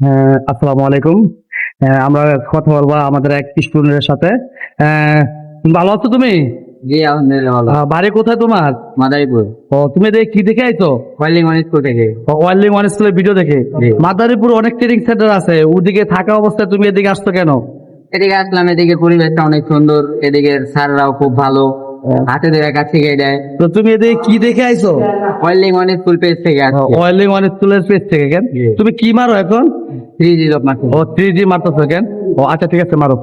হ্যাঁ, আসসালামু আলাইকুম। আমরা কথা বলব আমাদের এক স্টুডেন্টের সাথে। ভালো আছো তুমি? জি আলহামদুলিল্লাহ ভালো। বাড়ি কোথায় তোমার? মাদারীপুর। ও তুমি দেখে কি দেখে আইছো? কয়েলিং অনেক স্কুল থেকে। ওয়াইল্ডিং ওয়ান স্কুলের ভিডিও দেখে। মাদারীপুর অনেক ট্রেনিং সেন্টার আছে। ওদিকে থাকা অবস্থায় তুমি এদিকে আসছো কেন? এদিকে আসলাম এদিকে পরিবেশটা অনেক সুন্দর। এদিকে স্যাররাও খুব ভালো। হাতে ধরে কাছে শিখিয়ে দেয়। তো তুমি এদিকে কি দেখে আইছো? অয়েলিং অনেক স্কুল পেজ থেকে আসছে। অয়েলিং অনেক স্কুলের পেজ থেকে কেন? তুমি কি মারো এখন? থ্রি জি লোক মাত্র ও থ্রি জি মারতেছো কেন? ও আচ্ছা ঠিক আছে মারো।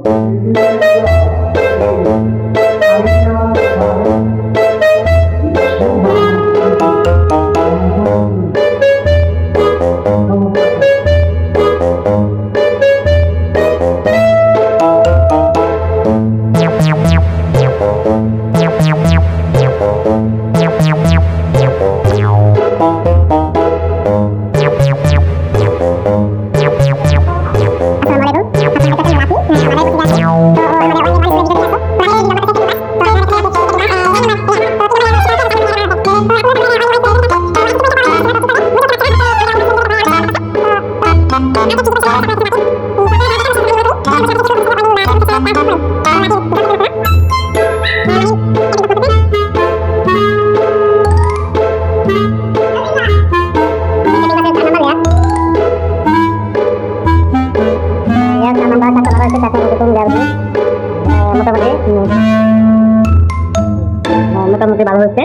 মোটামুটি ভালো হচ্ছে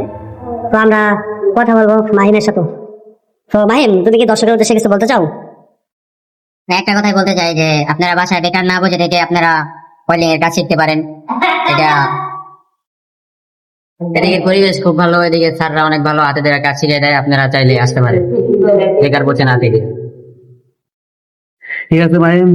তো আমরা কথা বলব মাহিমের সাথে তো মাহিম তুমি কি দর্শকের উদ্দেশ্যে কিছু বলতে চাও একটা কথাই বলতে চাই যে আপনারা বাসায় বেকার না বসে থেকে আপনারা কলিং এর কাজ শিখতে পারেন এটা এদিকে পরিবেশ খুব ভালো, এদিকে স্যাররা অনেক ভালো হাতে দেওয়া কাজ শিখিয়ে দেয়, আপনারা চাইলে আসতে পারেন। বেকার বসে না থেকে। ঠিক আছে মাহিম